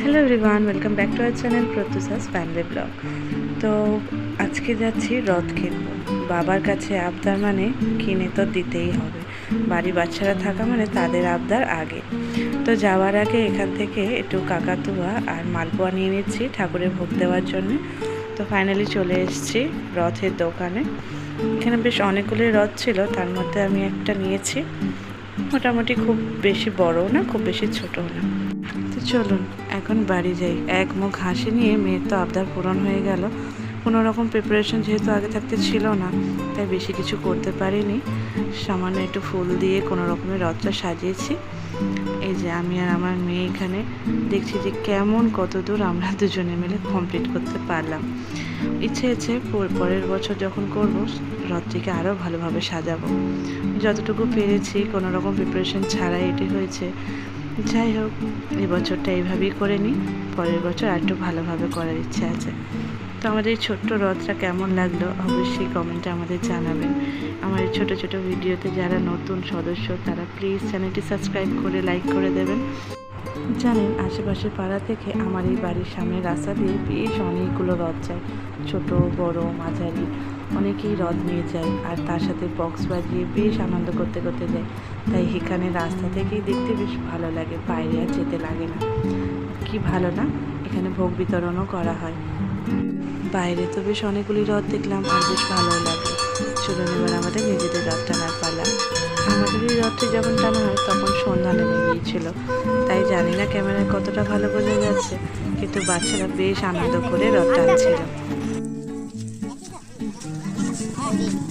Hello everyone welcome back to our channel Pratyusha's family vlog তো আজকে যাচ্ছি রথ কিনবো। বাবার কাছে আবদার মানে কিনে তো দিতেই হবে। বাড়ি বাচ্চারা থাকা মানে তাদের আবদার আগে। তো যাওয়ার আগে এখান থেকে একটু কাকাতুয়া আর মালপোয়া নিয়ে নিচ্ছি ঠাকুরের ভোগ দেওয়ার জন্য। তো ফাইনালি চলে এসেছি রথের দোকানে। এখানে বেশ অনেকগুলি রথ ছিল, তার মধ্যে আমি একটা নিয়েছি। মোটামুটি খুব বেশি বড়ও না, খুব বেশি ছোটও না। তো চলুন। এখন বাড়ি যাই। এক মুখ হাসি নিয়ে মেয়ের তো আবদার পূরণ হয়ে গেল। কোনো রকম প্রিপারেশন যেহেতু আগে থাকতে ছিল না, তাই বেশি কিছু করতে পারিনি। সামান্য একটু ফুল দিয়ে কোনো রকমের রথটা সাজিয়েছি। এই যে আমি আর আমার মেয়ে এখানে, দেখছি যে কেমন কত দূর আমরা দুজনে মিলে কমপ্লিট করতে পারলাম। ইচ্ছে আছে পর- পরের বছর যখন করব, রথটিকে আরও ভালোভাবে সাজাবো। যতটুকু পেরেছি, কোনো রকম প্রিপারেশন ছাড়াই এটি হয়েছে। যাই হোক, এই বছরটা এইভাবেই করে নিই। পরের বছর আর একটু ভালোভাবে করার ইচ্ছে আছে। তো আমাদের এই ছোট্ট রথটা কেমন লাগল অবশ্যই কমেন্টে আমাদের জানাবেন। আমার এই ছোটো ছোটো ভিডিওতে যারা নতুন সদস্য, তারা প্লিজ চ্যানেলটি সাবস্ক্রাইব করে লাইক করে দেবেন। জানেন, আশেপাশের পাড়া থেকে আমার এই বাড়ির সামনের রাস্তা দিয়ে বেশ অনেকগুলো রথ যায়। ছোটো, বড়, মাঝারি। অনেকেই রথ নিয়ে যায় আর তার সাথে বক্স বাজিয়ে বেশ আনন্দ করতে করতে যায়। তাই এখানে রাস্তা থেকেই দেখতে বেশ ভালো লাগে, বাইরে আর যেতে লাগে না। কি ভালো না? এখানে ভোগ বিতরণও করা হয়। বাইরে তো বেশ অনেকগুলি রথ দেখলাম আর বেশ ভালোও লাগে। চলুন এবার আমাদের নিজেদের রথ টানার পালা। আমাদের এই রথটি যখন টানা হয় তখন সন্ধ্যা নেমে গিয়েছিল। তাই জানি না ক্যামেরায় কতটা ভালো বোঝা যাচ্ছে, কিন্তু বাচ্চারা বেশ আনন্দ করে রথ টানছিল। না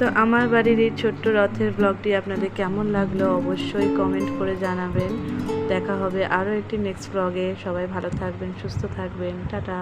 তো আমার বাড়ির এই ছোট্ট রথের ব্লগটি আপনাদের কেমন লাগল অবশ্যই কমেন্ট করে জানাবেন। দেখা হবে আরও একটি নেক্সট ব্লগে সবাই ভালো থাকবেন, সুস্থ থাকবেন। টাটা।